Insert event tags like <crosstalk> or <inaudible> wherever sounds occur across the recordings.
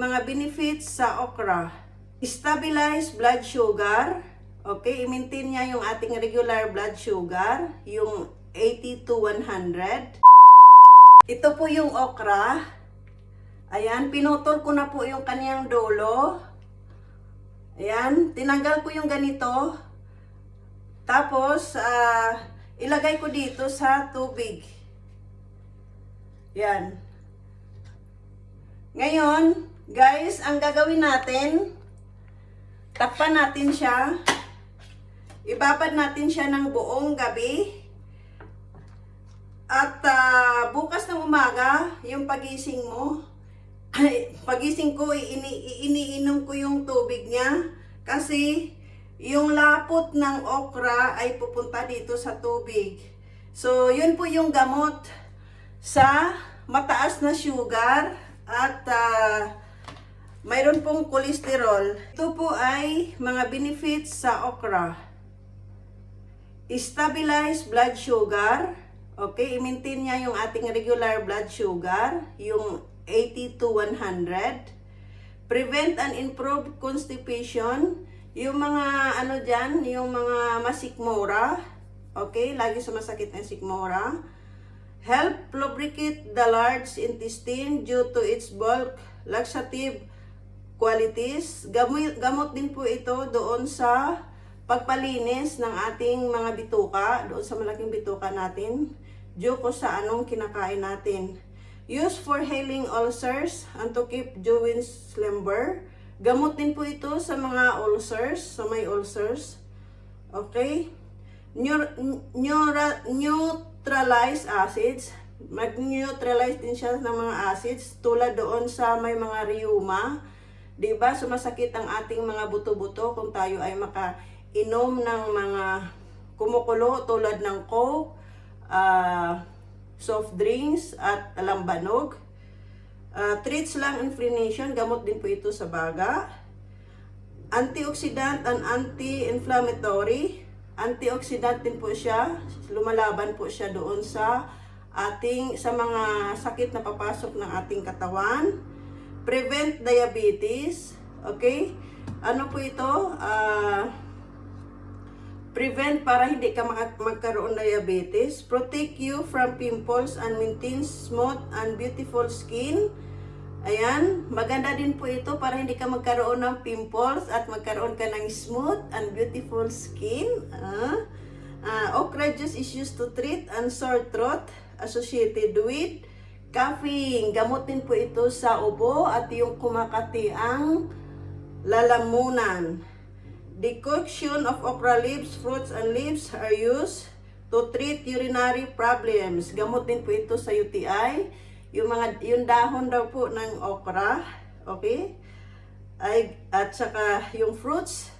mga benefits sa okra. Stabilize blood sugar. Okay, i-maintain niya yung ating regular blood sugar, yung 80 to 100. Ito po yung okra. Ayan, pinutol ko na po yung kaniyang dulo. Ayan, tinanggal ko yung ganito. Tapos, ah, ilagay ko dito sa tubig. Yan. Ngayon, guys, ang gagawin natin, takpan natin siya. Ibabad natin siya ng buong gabi. At ah, bukas ng umaga, yung pagising mo, <clears throat> ay, pagising ko, ini, iniinom ko yung tubig niya. Kasi, yung lapot ng okra ay pupunta dito sa tubig. So, yun po yung gamot sa mataas na sugar at ah, mayroon pong kolesterol. Ito po ay mga benefits sa okra. Stabilize blood sugar. Okay, i-maintain niya yung ating regular blood sugar, yung 80 to 100. Prevent and improve constipation. Yung mga ano dyan, yung mga masikmora. Okay, lagi sumasakit ang sikmora. Help lubricate the large intestine due to its bulk, laxative qualities. Gamot, din po ito doon sa pagpalinis ng ating mga bituka, doon sa malaking bituka natin, due sa anong kinakain natin. Used for healing ulcers and to keep joints limber. Gamot din po ito sa mga ulcers, sa may ulcers. Okay? Neur- neura- neutralize acids. Mag-neutralize din siya ng mga acids tulad doon sa may mga rheuma. 'Di ba? Sumasakit ang ating mga buto-buto kung tayo ay makainom ng mga kumukulo tulad ng Coke, ah, soft drinks at alambanog. Uh, treats lang inflammation, gamot din po ito sa baga. Antioxidant and anti-inflammatory. Antioxidant din po siya. Lumalaban po siya doon sa ating sa mga sakit na papasok ng ating katawan. Prevent diabetes. Okay? Ano po ito? Ah prevent para hindi ka maka- magkaroon diabetes, protect you from pimples and maintain smooth and beautiful skin. Ayan, maganda din po ito para hindi ka magkaroon ng pimples at magkaroon ka ng smooth and beautiful skin. Ah, ah, okra juice is used to treat and sore throat associated with coughing. Gamot din po ito sa ubo at yung kumakati ang lalamunan. Decoction of okra leaves, fruits, and leaves are used to treat urinary problems. Gamot din po ito sa UTI. Yung mga yung dahon daw po ng okra, okay? Ay at saka yung fruits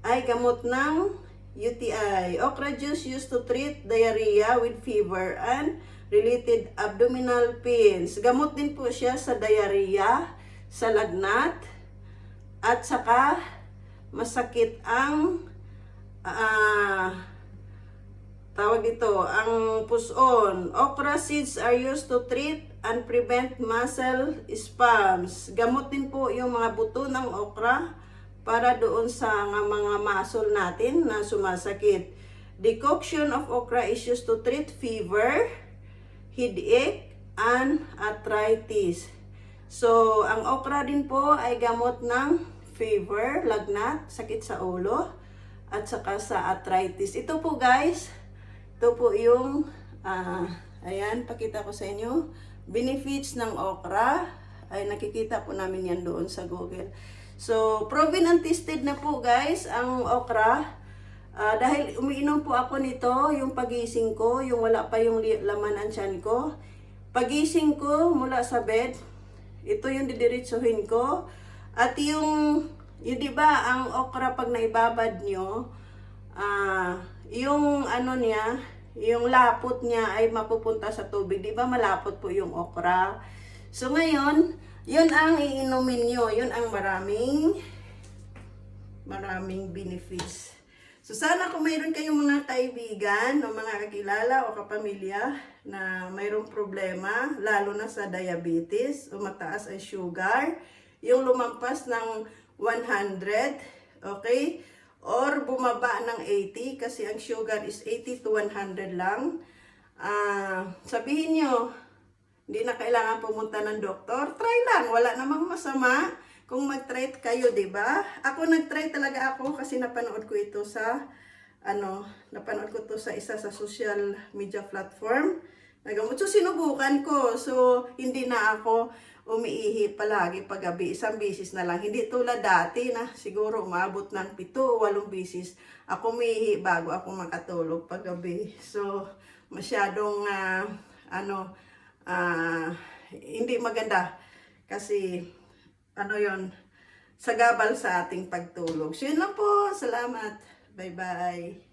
ay gamot ng UTI. Okra juice used to treat diarrhea with fever and related abdominal pains. Gamot din po siya sa diarrhea, sa lagnat, at saka masakit ang ah tawag ito, ang puson. Okra seeds are used to treat and prevent muscle spasms. Gamot din po yung mga buto ng okra para doon sa mga muscle natin na sumasakit. Decoction of okra is used to treat fever, headache, and arthritis. So, ang okra din po ay gamot ng fever, lagnat, sakit sa ulo, at saka sa arthritis. Ito po guys, ito po yung, ah, ayan, pakita ko sa inyo, benefits ng okra, ay nakikita po namin yan doon sa Google. So, proven and tested na po guys, ang okra. Ah, dahil umiinom po ako nito, yung pagising ko, yung wala pa yung laman ang tiyan ko. Pagising ko mula sa bed, ito yung didiretsuhin ko. At yung, yung di ba, ang okra pag naibabad nyo, ah, yung ano niya, yung lapot niya ay mapupunta sa tubig. Di ba malapot po yung okra? So ngayon, yun ang iinumin nyo. Yun ang maraming, maraming benefits. So sana kung mayroon kayong mga kaibigan o mga kakilala o kapamilya na mayroong problema, lalo na sa diabetes o mataas ang sugar, yung lumampas ng 100, okay? Or bumaba ng 80 kasi ang sugar is 80 to 100 lang. Ah, sabihin nyo, hindi na kailangan pumunta ng doktor. Try lang, wala namang masama kung mag-try kayo, 'di ba? Ako nag-try talaga ako kasi napanood ko ito sa ano, napanood ko to sa isa sa social media platform. Nagamot. So, sinubukan ko. So, hindi na ako umiihi palagi paggabi. Isang bisis na lang. Hindi tulad dati na siguro umabot ng pito o walong bisis. Ako umiihi bago ako makatulog paggabi. So, masyadong, ah, ano, ah, hindi maganda. Kasi, ano yon sagabal sa ating pagtulog. So, yun lang po. Salamat. Bye-bye.